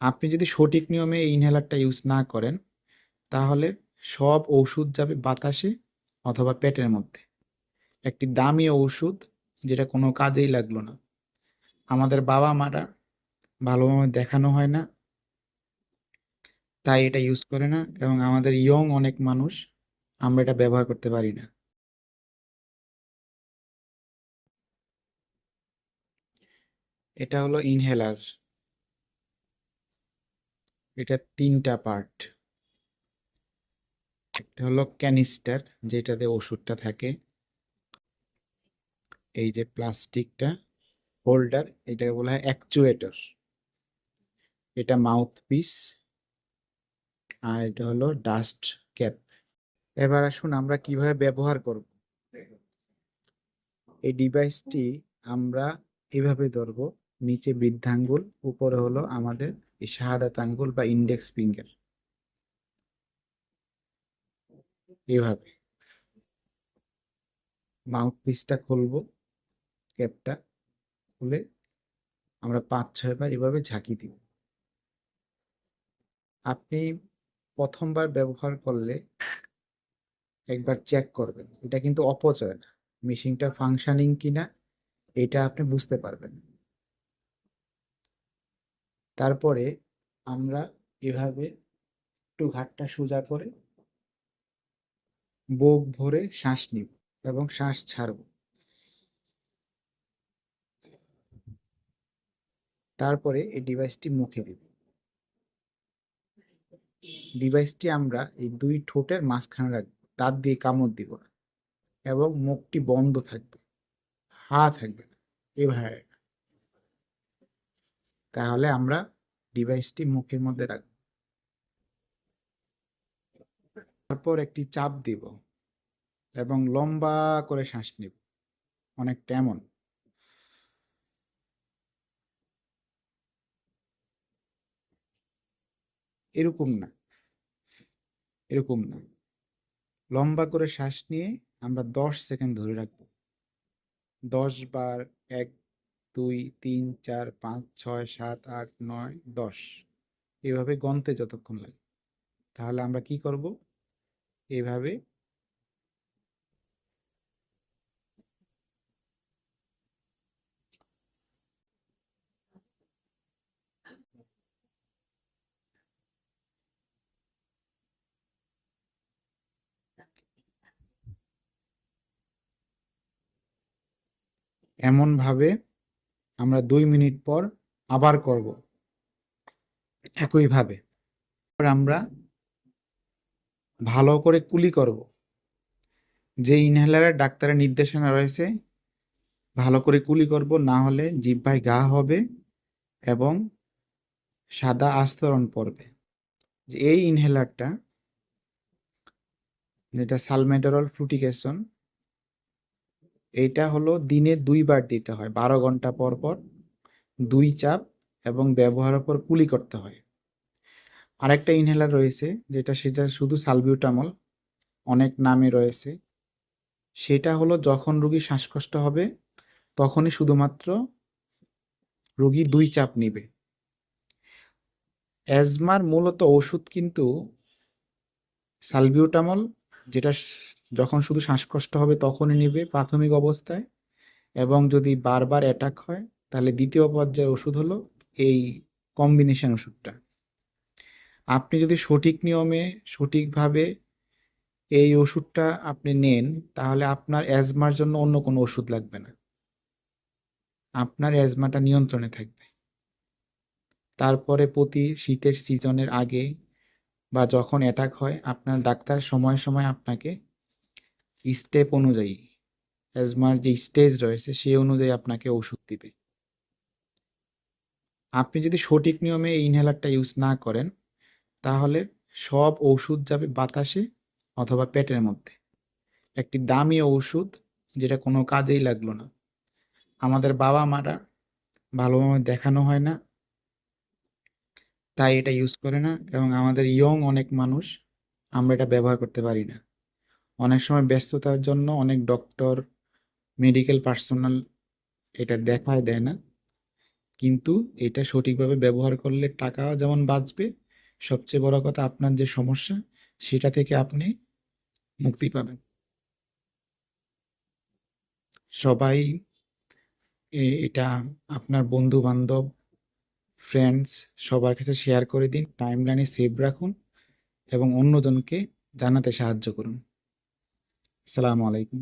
আপনি যদি সঠিক নিয়মে এই ইনহেলারটা ইউজ না করেন, তাহলে সব ওষুধ যাবে বাতাসে অথবা পেটের মধ্যে। একটি দামি ঔষধ যেটা কোনো কাজেই লাগল না। আমাদের বাবা মারা ভালোভাবে দেখানো হয় না, তাই এটা ইউজ করে না এবং আমাদের ইয়ং অনেক মানুষ, আমরা এটা ব্যবহার করতে পারি না। এটা হলো ইনহেলার এটা তিনটা পার্ট একটা হলো ক্যানিস্টার যেটাতে ওষুধটা থাকে। এই যে প্লাস্টিকটা হোল্ডার এটাকে বলা হয় অ্যাকচুয়েটর এটা মাউথ পিস আর এটা হলো ডাস্ট ক্যাপ এবার আসুন আমরা কীভাবে ব্যবহার করব। এই ডিভাইসটি আমরা এভাবে ধরবো, নিচে বৃদ্ধাঙ্গুল, উপরে হলো আমাদের এই শাহাদাত আঙ্গুল বা ইন্ডেক্স ফিঙ্গার এভাবে। মাউথ পিসটা খুলবো ক্যাপটা খুলে আমরা পাঁচ ছয়বার এভাবে ঝাঁকি দিব। আপনি প্রথমবার ব্যবহার করলে একবার চেক করবেন, এটা কিন্তু অপচয় না। মেশিনটা ফাংশনিং কিনা, এটা আপনি বুঝতে পারবেন। তারপরে আমরা এভাবে একটু ঘাটটা সোজা করে বুক ভরে শ্বাস নিব এবং শ্বাস ছাড়ব। তারপরে এই ডিভাইসটি মুখে দিব। ডিভাইসটি আমরা এই দুই ঠোঁটের মাঝখানে রাখব, দাঁত দিয়ে কামড় দিব না এবং মুখটি বন্ধ থাকবে, হা থাকবে না, এভাবে। তাহলে আমরা ডিভাইসটি মুখের মধ্যে রাখব। তারপর একটি চাপ দিব এবং লম্বা করে শ্বাস নিব, অনেকটা এমন। এরকম না এরকম না। লম্বা করে শ্বাস নিয়ে আমরা দশ সেকেন্ড ধরে রাখব। দশ বার এক দুই, তিন, চার, পাঁচ, ছয়, সাত, আট, নয়, দশ। এভাবে গন্তে যতক্ষণ লাগে। তাহলে আমরা কি করব? এভাবে এমন ভাবে আমরা দুই মিনিট পর আবার করব। একইভাবে আমরা ভালো করে কুলি করব। যে ইনহেলারের ডাক্তারের নির্দেশনা রয়েছে, ভালো করে কুলি করব, না হলে জিহ্বায় ঘা হবে এবং সাদা আস্তরণ পড়বে। যে এই ইনহেলারটা, যেটা সালমেডরল ফ্লুটিকেশন এইটা হলো দিনে দুইবার দিতে হয়, বারো ঘণ্টা পর পর, দুই চাপ এবং ব্যবহারের পর কুলি করতে হয়। আরেকটা ইনহেলার রয়েছে, যেটা সেটা শুধু সালবিউটামল অনেক নামে রয়েছে। সেটা হলো যখন রুগী শ্বাসকষ্ট হবে, তখনই শুধুমাত্র রুগী দুই চাপ নিবে। অ্যাজমার মূলত ওষুধ কিন্তু সালবিউটামল যেটা যখন শুধু শ্বাসকষ্ট হবে তখনই নেবে প্রাথমিক অবস্থায় এবং যদি বারবার অ্যাটাক হয়, তাহলে দ্বিতীয় পর্যায়ের ওষুধ হলো এই কম্বিনেশন ওষুধটা। আপনি যদি সঠিক নিয়মে, সঠিকভাবে এই ওষুধটা আপনি নেন, তাহলে আপনার অ্যাজমার জন্য অন্য কোনো ওষুধ লাগবে না। আপনার অ্যাজমাটা নিয়ন্ত্রণে থাকবে। তারপরে প্রতি শীতের সিজনের আগে বা যখন অ্যাটাক হয়, আপনার ডাক্তার সময় সময় আপনাকে স্টেপ অনুযায়ী অ্যাজমার যে স্টেজ রয়েছে, সেই অনুযায়ী আপনাকে ওষুধ দিবে। আপনি যদি সঠিক নিয়মে এই ইনহেলারটা ইউজ না করেন, তাহলে সব ওষুধ যাবে বাতাসে অথবা পেটের মধ্যে। একটি দামি ওষুধ যেটা কোনো কাজেই লাগল না। আমাদের বাবা মারা ভালোভাবে দেখানো হয় না, তাই এটা ইউজ করে না এবং আমাদের ইয়ং অনেক মানুষ, আমরা এটা ব্যবহার করতে পারি না। অনেক সময় ব্যস্ততার জন্য অনেক ডক্টর মেডিকেল পার্সোনাল এটা দেখায়, দেয় না। কিন্তু এটা সঠিকভাবে ব্যবহার করলে টাকাও যেমন বাঁচবে, সবচেয়ে বড় কথা আপনার যে সমস্যা, সেটা থেকে আপনি মুক্তি পাবেন। সবাই এটা আপনার বন্ধু বান্ধব ফ্রেন্ডস সবার কাছে শেয়ার করে দিন টাইম টাইমলাইনে সেভ রাখুন এবং অন্যজনকে জানাতে সাহায্য করুন। আসসালামু আলাইকুম।